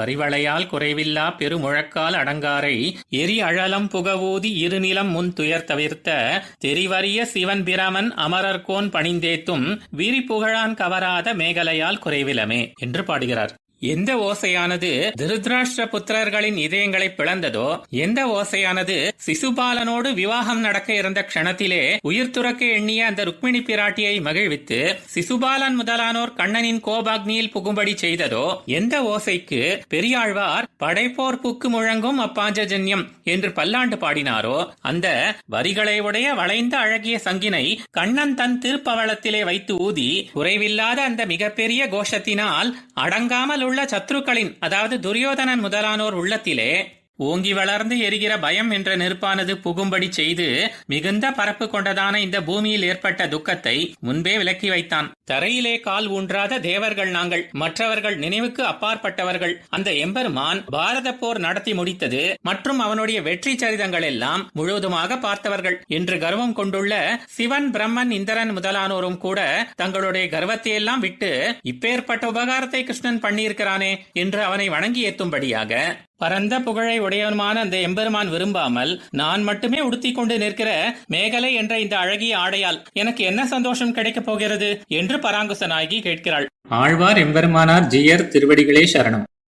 பரிவளையால் குறைவில்லா பெருமுழக்கால் அடங்காரை எரி அழலம் புகவூதி இருநிலம் முன் துயர் தவிர்த்த தெரிவறிய சிவன் பிரமன் அமரர்கோன் பணிந்தேத்தும் விரி புகழான் கவராத மேகலையால் குறைவிலமே என்று பாடுகிறார். எந்த ஓசையானது திருத்ராஷ்டிர புத்திரர்களின் இதயங்களை பிளந்ததோ? எந்த ஓசையானது சிசுபாலனோடு விவாகம் நடக்க இருந்த க்ஷணத்திலே உயிர் துறக்க எண்ணிய அந்த ருக்மிணி பிராட்டியை மகிழ்வித்து சிசுபாலன் முதலானோர் கண்ணனின் கோபாக்னியில் புகும்படி செய்ததோ? எந்த ஓசைக்கு பெரியாழ்வார் படைப்போர் புக்கு முழங்கும் அப்பாஞ்சஜன்யம் என்று பல்லாண்டு பாடினாரோ? அந்த வரிகளை உடைய வளைந்த அழகிய சங்கினை கண்ணன் தன் திருப்பவளத்திலே வைத்து ஊதி குறைவில்லாத அந்த மிகப்பெரிய கோஷத்தினால் அடங்காமல் உள்ள சத்ருக்களின் அதாவது துரியோதனன் முதலானோர் உள்ளத்திலே ஓங்கி வளர்ந்து எரிகிற பயம் என்ற நெருப்பானது புகும்படி செய்து மிகுந்த பரப்பு கொண்டதான இந்த பூமியில் ஏற்பட்ட துக்கத்தை முன்பே விலக்கி வைத்தான். தரையிலே கால் ஊன்றாத தேவர்கள் நாங்கள் மற்றவர்கள் நினைவுக்கு அப்பாற்பட்டவர்கள். அந்த எம்பெருமான் பாரத போர் நடத்தி முடித்தது மற்றும் அவனுடைய வெற்றி சரிதங்கள் எல்லாம் முழுவதுமாக பார்த்தவர்கள். என்று கர்வம் கொண்டுள்ள சிவன் பிரம்மன் இந்திரன் முதலானோரும் கூட தங்களுடைய கர்வத்தை எல்லாம் விட்டு இப்பேற்பட்ட உபகாரத்தை கிருஷ்ணன் பண்ணியிருக்கிறானே என்று அவனை வணங்கி ஏத்தும்படியாக பரந்த புகழை உடையவனுமான அந்த எம்பெருமான் விரும்பாமல் நான் மட்டுமே உடுத்திக் கொண்டு நிற்கிற மேகலை என்ற இந்த அழகிய ஆடையால் எனக்கு என்ன சந்தோஷம் கிடைக்கப் போகிறது? என்று பராங்குச நாயகி கேட்கிறாள். ஆழ்வார் எம்பெருமானார் ஜியர் திருவடிகளே சரணம்.